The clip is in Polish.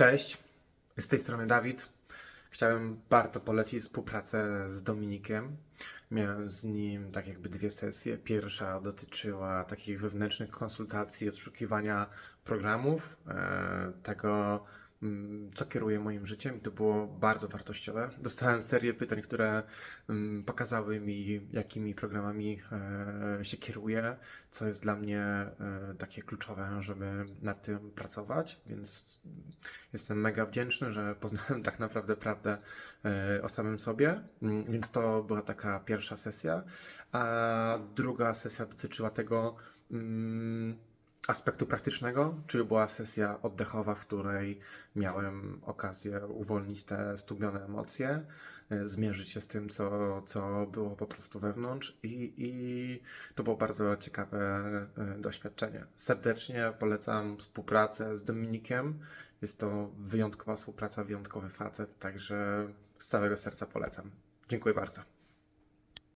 Cześć, z tej strony Dawid. Chciałem bardzo polecić współpracę z Dominikiem. Miałem z nim tak jakby dwie sesje. Pierwsza dotyczyła takich wewnętrznych konsultacji, odszukiwania programów, e, tego co kieruje moim życiem i to było bardzo wartościowe. Dostałem serię pytań, które mm, pokazały mi, jakimi programami e, się kieruję, co jest dla mnie e, takie kluczowe, żeby nad tym pracować, więc jestem mega wdzięczny, że poznałem tak naprawdę prawdę e, o samym sobie, Mm, więc to była taka pierwsza sesja, a druga sesja dotyczyła tego mm, aspektu praktycznego, czyli była sesja oddechowa, w której miałem okazję uwolnić te stłumione emocje, e, zmierzyć się z tym, co, co było po prostu wewnątrz i, i to było bardzo ciekawe e, doświadczenie. Serdecznie polecam współpracę z Dominikiem. Jest to wyjątkowa współpraca, wyjątkowy facet, także z całego serca polecam. Dziękuję bardzo.